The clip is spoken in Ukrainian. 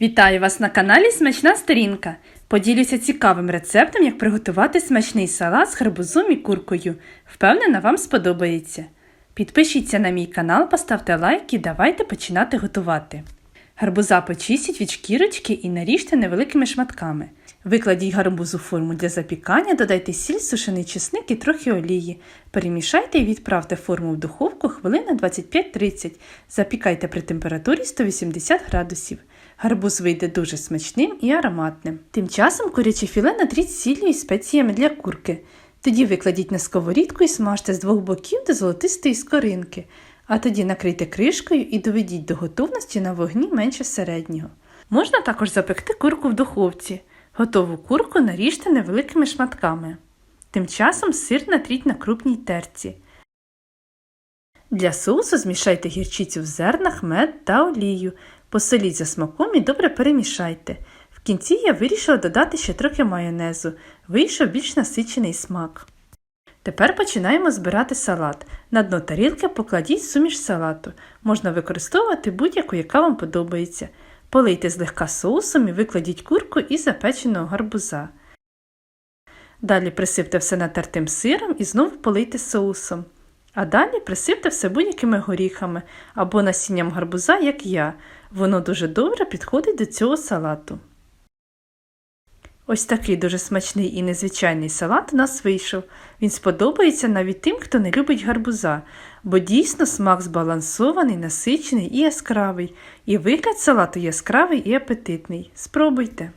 Вітаю вас на каналі Смачна Сторінка. Поділюся цікавим рецептом, як приготувати смачний салат з гарбузом і куркою. Впевнена, вам сподобається. Підпишіться на мій канал, поставте лайк і давайте починати готувати. Гарбуза почистіть від шкірочки і наріжте невеликими шматками. Викладіть гарбуз у форму для запікання, додайте сіль, сушений чесник і трохи олії. Перемішайте і відправте форму в духовку хвилин на 25-30. Запікайте при температурі 180 градусів. Гарбуз вийде дуже смачним і ароматним. Тим часом куряче філе натріть сіллю і спеціями для курки. Тоді викладіть на сковорідку і смажте з двох боків до золотистої скоринки, а тоді накрийте кришкою і доведіть до готовності на вогні менше середнього. Можна також запекти курку в духовці. Готову курку наріжте невеликими шматками. Тим часом сир натріть на крупній терці. Для соусу змішайте гірчицю в зернах, мед та олію. Посоліть за смаком і добре перемішайте. В кінці я вирішила додати ще трохи майонезу, вийшов більш насичений смак. Тепер починаємо збирати салат. На дно тарілки покладіть суміш салату. Можна використовувати будь-яку, яка вам подобається. Полийте злегка соусом і викладіть курку із запеченого гарбуза. Далі присипте все натертим сиром і знову полийте соусом. А далі присипте все будь-якими горіхами або насінням гарбуза, як я. Воно дуже добре підходить до цього салату. Ось такий дуже смачний і незвичайний салат у нас вийшов. Він сподобається навіть тим, хто не любить гарбуза, бо дійсно смак збалансований, насичений і яскравий, і вигляд салату яскравий і апетитний. Спробуйте!